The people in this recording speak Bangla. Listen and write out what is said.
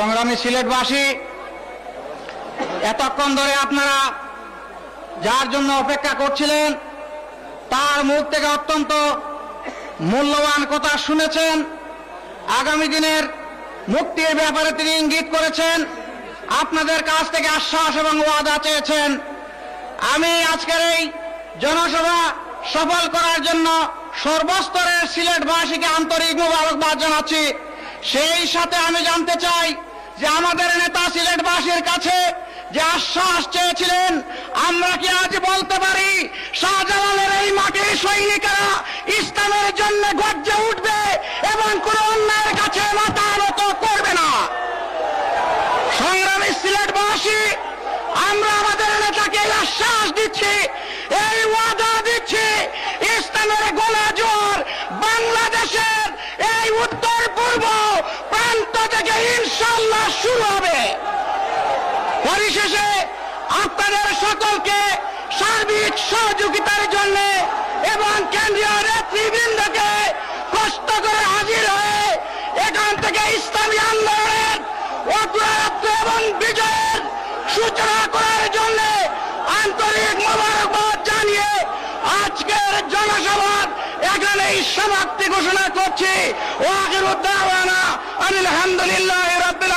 সংগ্রামী সিলেটবাসী, এতক্ষণ ধরে আপনারা যার জন্য অপেক্ষা করছিলেন, তার মুখ থেকে অত্যন্ত মূল্যবান কথা শুনেছেন। আগামী দিনের মুক্তির ব্যাপারে তিনি ইঙ্গিত করেছেন। আপনাদের কাছ থেকে আশ্বাস এবং ওয়াদা চেয়েছেন। আমি আজকের এই জনসভা সফল করার জন্য সর্বস্তরের সিলেটবাসীকে আন্তরিক মোবারকবাদ জানাচ্ছি। সেই সাথে আমি জানতে চাই যে আমাদের নেতা সিলেটবাসীর কাছে যে আশ্বাস চেয়েছিলেন, আমরা কি আজ বলতে পারি, শাহজালালের এই মাটির সৈনিকেরা ইসলামের জন্য গর্জে উঠবে এবং কোন অন্যায়ের কাছে মাথা করবে না? সংগ্রামী সিলেটবাসী, আমরা আমাদের নেতাকে আশ্বাস দিচ্ছি, এই ওয়াদা দিচ্ছি, ইসলামের গোলা জোর বাংলাদেশের এই উত্তর পূর্ব ইনশাল্লাহ শুরু হবে। পরিশেষে আপনাদের সকলকে সার্বিক সহযোগিতার জন্য এবং কেন্দ্রীয় নেতৃবৃন্দকে কষ্ট করে হাজির হয়ে এখান থেকে ইসলামী আন্দোলনের অগ্রয়াত্র এবং বিজয়ের সূচনা করার জন্য আন্তরিক মোবারকবাদ জানিয়ে আজকের জনসভার এখানেই সমাপ্তি ঘোষণা করছি। ও আগের উদ্দাওয়ানা আলহামদুলিল্লাহ রবিল